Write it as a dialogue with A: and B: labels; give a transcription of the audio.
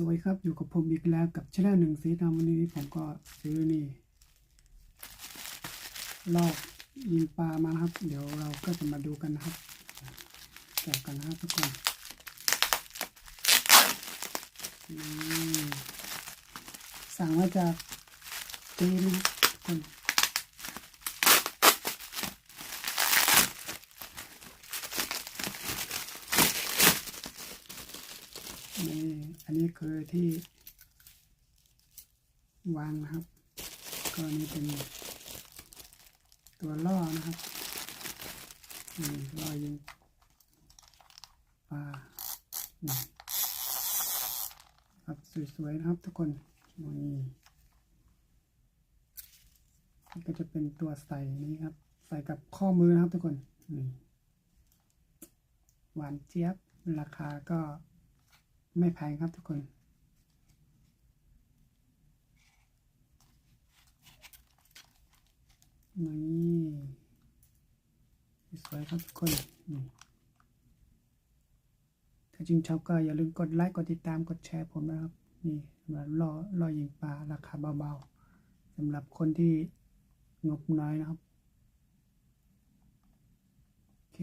A: สวัสดีครับอยู่กับผมอีกแล้วกับช anel หนึ่งสีดำวันนี้ผมก็ซื้อนี่ลอกยิงปลามาครับ เดี๋ยวเราก็จะมาดูกันนะครับแกะกันนะครับทุกคนนี่สั่งมาจากจีนนะทุกคน นี่อันนี้คือที่วางนะครับ ก็นนี้เป็นตัวล่อนะครับนี่ล่อยิงปลานี่ครับสวยๆนะครับทุกคนนี่นี่ก็จะเป็นตัวใส่นี้ครับ ใส่กับข้อมือนะครับทุกคนนี่หวานเจี๊ยบราคาก็ ไม่แพงครับทุกคนนี่สวยครับทุกคนถ้าจริงชอบก็อย่าลืมกดไลค์ กดติดตาม กดแชร์ผมนะครับ นี่สำหรับล่อล่อยิงปลาราคาเบาๆสำหรับคนที่งบน้อยนะครับ โอเค